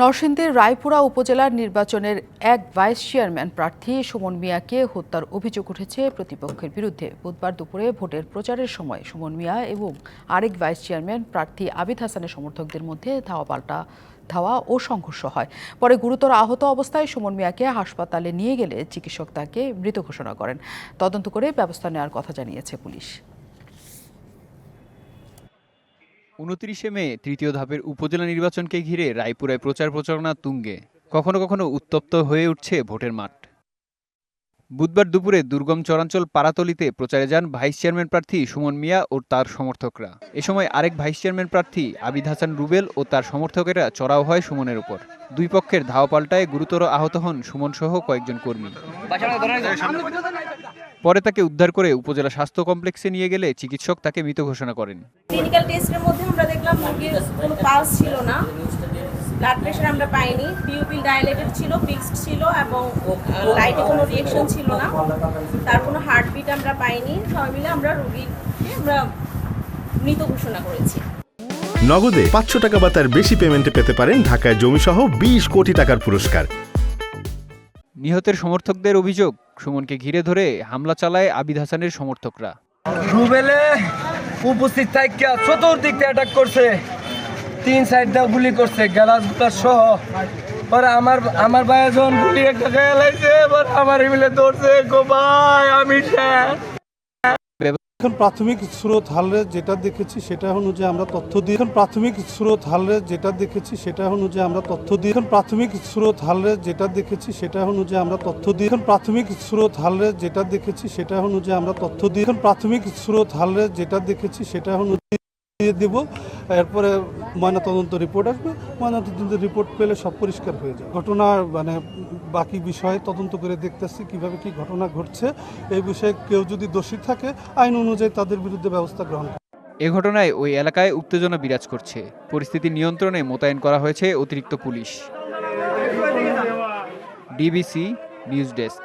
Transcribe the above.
নরসিংদীর রায়পুরা উপজেলার নির্বাচনের এক ভাইস চেয়ারম্যান প্রার্থী সুমন মিয়াকে হত্যার অভিযোগ উঠেছে প্রতিপক্ষের বিরুদ্ধে। বুধবার দুপুরে ভোটের প্রচারের সময় সুমন মিয়া এবং আরেক ভাইস চেয়ারম্যান প্রার্থী আবিদ হাসানের সমর্থকদের মধ্যে ধাওয়া পাল্টা ধাওয়া ও সংঘর্ষ হয়। পরে গুরুতর আহত অবস্থায় সুমন মিয়াকে হাসপাতালে নিয়ে গেলে চিকিৎসক তাকে মৃত ঘোষণা করেন। তদন্ত করে ব্যবস্থা নেওয়ার কথা জানিয়েছে পুলিশ। উনত্রিশে মে তৃতীয় ধাপের উপজেলা নির্বাচনকে ঘিরে রায়পুরায় প্রচার প্রচারণা তুঙ্গে। কখনো কখনো উত্তপ্ত হয়ে উঠছে ভোটের মাঠ। বুধবার দুপুরে দুর্গম চরাঞ্চল পারাতলিতে প্রচারে যান ভাইস চেয়ারম্যান প্রার্থী সুমন মিয়া ও তার সমর্থকরা। এ সময় আরেক ভাইস চেয়ারম্যান প্রার্থী আবিদ হাসান রুবেল ও তার সমর্থকেরা চড়াও হয় সুমনের উপর। দুই পক্ষের ধাওয়া পাল্টায় গুরুতর আহত হন সুমন সহ কয়েকজন কর্মী। পরে তাকে উদ্ধার করে উপজেলা স্বাস্থ্য কমপ্লেক্সে নিয়ে গেলে চিকিৎসক তাকে মৃত ঘোষণা করেন। ক্লিনিক্যাল টেস্টের মধ্যে আমরা দেখলাম মুরগির কোনো পালস ছিল না। ব্লাড প্রেশার আমরা পাইনি পিউপিল ডায়ালেটেড ছিল ফিক্সড ছিল এবং লাইটে কোনো রিয়েকশন ছিল না। তার কোনো হার্টবিট আমরা পাইনি। সবাই মিলে আমরা রুগীকে আমরা মৃত ঘোষণা করেছি। নগদে পাঁচশো টাকা বা তার বেশি পেমেন্টে পেতে পারেন ঢাকায় জমিসহ বিশ কোটি টাকার পুরস্কার। নিহতের সমর্থকদের অভিযোগ সুমনকে ঘিরে ধরে হামলা চালায় আবিদ হাসানের সমর্থকরা। রুবেলে উপস্থিত থাকিয়া চতুর্দিক দিয়ে অ্যাটাক করছে। তিন সাইড দিয়ে গুলি করছে গ্যালাসগুলা সহ। পরে আমার আমার ভাইয়া যখন গুলি একটা খেয়ে লাগছে এবার আমার মিলে ধরছে, গো ভাই, আমি এখন প্রাথমিক স্রোত হালে যেটা দেখেছি, সেটা অনুযায়ী আমরা তথ্য দিই এখন প্রাথমিক স্রোত হালে যেটা দেখেছি, সেটা অনুযায়ী আমরা তথ্য দিই এখন প্রাথমিক স্রোত হালে যেটা দেখেছি, সেটা অনুযায়ী আমরা তথ্য দিই এখন প্রাথমিক স্রোত হালে যেটা দেখেছি, সেটা অনুযায়ী আমরা তথ্য দিই এখন প্রাথমিক স্রোত হালে যেটা দেখেছি, সেটা অনুযায়ী দিয়ে দিব। এরপরে ময়নাতদন্ত রিপোর্ট আসবে, ময়নাতদন্ত রিপোর্ট পেলে সব পরিষ্কার হয়ে যায় ঘটনার মানে বাকি বিষয়ে তদন্ত করে দেখতেছি কীভাবে কি ঘটনা ঘটছে। এই বিষয়ে কেউ যদি দোষী থাকে, আইন অনুযায়ী তাদের বিরুদ্ধে ব্যবস্থা গ্রহণ। এ ঘটনায় ওই এলাকায় উত্তেজনা বিরাজ করছে। পরিস্থিতি নিয়ন্ত্রণে মোতায়েন করা হয়েছে অতিরিক্ত পুলিশ। DBC news desk.